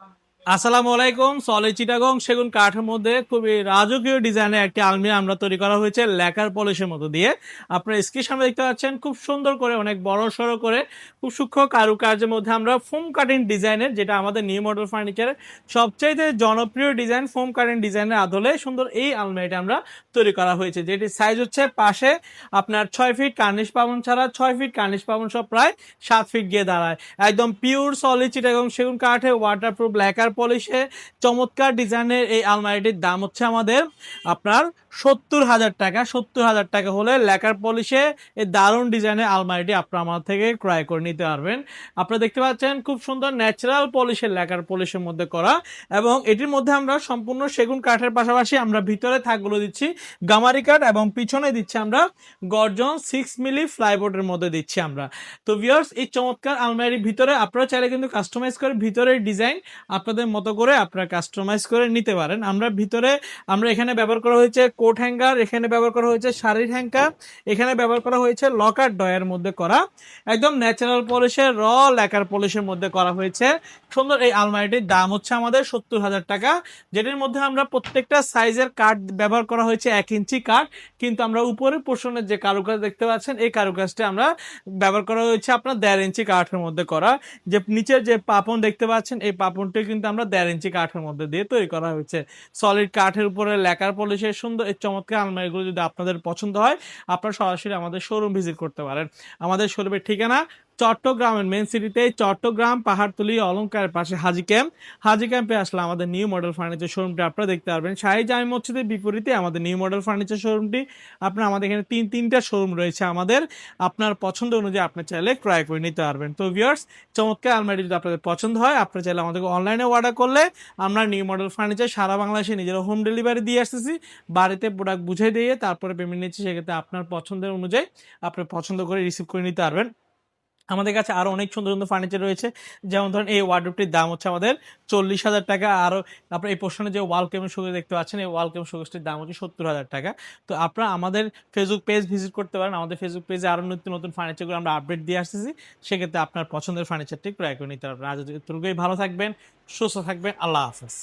Um, আসসালামু আলাইকুম, solid Chittagong, সেগুন কাঠের মধ্যে খুবই রাজকীয় ডিজাইনের একটি আলমিরা আমরা তৈরি করা হয়েছে লেকার পলিশের মতো দিয়ে। আপনারা স্ক্রিন সামনে দেখতে পাচ্ছেন, খুব সুন্দর করে, অনেক বড় সড়ো করে, খুব সূক্ষ্ম কারুকার্যের মধ্যে আমরা ফোম কাটিং ডিজাইনের, যেটা আমাদের নিউ মডেল ফার্নিচারের সবচাইতে জনপ্রিয় ডিজাইন, ফোম কাটিং ডিজাইনের আদলে সুন্দর এই আলমারিটা আমরা তৈরি করা হয়েছে। যেটি সাইজ হচ্ছে পাশে আপনার ছয় ফিট কার্নিশ পাবন ছাড়া, ছয় ফিট কার্নিশ পাবন সব প্রায় সাত ফিট গিয়ে দাঁড়ায়। একদম পিওর সলিড চিটাগং সেগুন কাঠে ওয়াটারপ্রুফ লেকার পলিশে চমৎকার ডিজাইনের এই আলমারিটির দাম হচ্ছে আমাদের আপনার সত্তর হাজার টাকা, সত্তর হাজার টাকা হলে লেকার পলিশে এই দারুণ ডিজাইনের আলমারিটি আপনার আমার থেকে ক্রয় করে নিতে পারবেন। আপনারা দেখতে পাচ্ছেন খুব সুন্দর ন্যাচারাল পলিশের লেকার পলিশের মধ্যে করা এবং এটির মধ্যে আমরা সম্পূর্ণ সেগুন কাঠের পাশাপাশি আমরা ভিতরে থাকগুলো দিচ্ছি, গামারি কাঠ এবং পিছনে দিচ্ছি আমরা গর্জন সিক্স মিলি ফ্লাইবোর্ডের মধ্যে দিচ্ছি আমরা। তো ভিউয়ার্স এই চমৎকার আলমারির ভিতরে আপনারা চাইলে কিন্তু কাস্টমাইজ করে ভিতরের ডিজাইন আপনাদের মতো করে আপনারা কাস্টমাইজ করে নিতে পারেন। আমরা ভিতরে, আমরা এখানে ব্যবহার করা হয়েছে কোট হ্যাঙ্গার, এখানে ব্যবহার করা হয়েছে শাড়ির হ্যাঙ্গার এখানে ব্যবহার করা হয়েছে লকার ডয়ের মধ্যে করা, একদম ন্যাচারাল পলিশের র লেকার পলিশের মধ্যে করা হয়েছে। সুন্দর এই আলমারিটির দাম হচ্ছে আমাদের সত্তর হাজার টাকা, যেটির মধ্যে আমরা প্রত্যেকটা সাইজের কাঠ ব্যবহার করা হয়েছে, এক ইঞ্চি কাঠ কিন্তু আমরা উপরের পোর্শনের যে কারুকাজ দেখতে পাচ্ছেন, এই কারুকাজটা আমরা ব্যবহার করা হয়েছে আপনার দেড় ইঞ্চি কাঠের মধ্যে করা। যে নিচের যে পাপন দেখতে পাচ্ছেন, এই পাপনটি কিন্তু আমরা দেড় ইঞ্চি কাঠের মধ্যে দিয়ে তৈরি করা হয়েছে। সলিড কাঠের উপরে লেকার পলিশের সুন্দর চমৎকার আলমারিগুলো যদি আপনাদের পছন্দ হয়, আপনারা সরাসরি আমাদের শোরুম ভিজিট করতে পারেন। আমাদের শোরুমের ঠিকানা চট্টগ্রামের মেন সিটিতে চট্টগ্রাম, পাহাড়তলি অলঙ্কারের পাশে হাজি ক্যাম্প হাজি ক্যাম্পে আসলে আমাদের নিউ মডেল ফার্নিচার শোরুমটি আপনারা দেখতে পারবেন। শাহী জামি মসজিদের বিপরীতে আমাদের নিউ মডেল ফার্নিচার শোরুমটি আপনার আমাদের এখানে তিন, তিনটা শোরুম রয়েছে আমাদের। আপনার পছন্দ অনুযায়ী আপনি চাইলে ক্রয় করে নিতে পারবেন। তো ভিউয়ার্স চমৎকার আলমারি যদি আপনাদের পছন্দ হয়, আপনারা চাইলে আমাদেরকে অনলাইনে অর্ডার করলে আমরা নিউ মডেল ফার্নিচার সারা বাংলাদেশে নিজেরা হোম ডেলিভারি দিয়ে আসতেছি। বাড়িতে প্রোডাক্ট বুঝে দিয়ে তারপরে পেমেন্ট নিচ্ছি, সেক্ষেত্রে আপনার পছন্দের অনুযায়ী আপনি পছন্দ করে রিসিভ করে নিতে পারবেন। আমাদের কাছে আরও অনেক সুন্দর সুন্দর ফার্নিচার রয়েছে। যেমন ধরেন, এই ওয়ার্ডরোবটির দাম হচ্ছে আমাদের চল্লিশ হাজার টাকা। আরও আপনার এই পোর্শনে যে ওয়াল কেমন শোকেস দেখতে পাচ্ছেন, এই ওয়াল কেমন শোকেসটির দাম হচ্ছে সত্তর হাজার টাকা। তো আপনারা আমাদের ফেসবুক পেজ ভিজিট করতে পারেন। আমাদের ফেসবুক পেজে আরও নতুন নতুন ফার্নিচারগুলো আমরা আপডেট দিয়ে আসতেছি। সেক্ষেত্রে আপনার পছন্দের ফার্নিচারটি ক্রয় করে নিতে পারবেন। আজ ভালো থাকবেন, সুস্থ থাকবেন। আল্লাহ হাফেজ।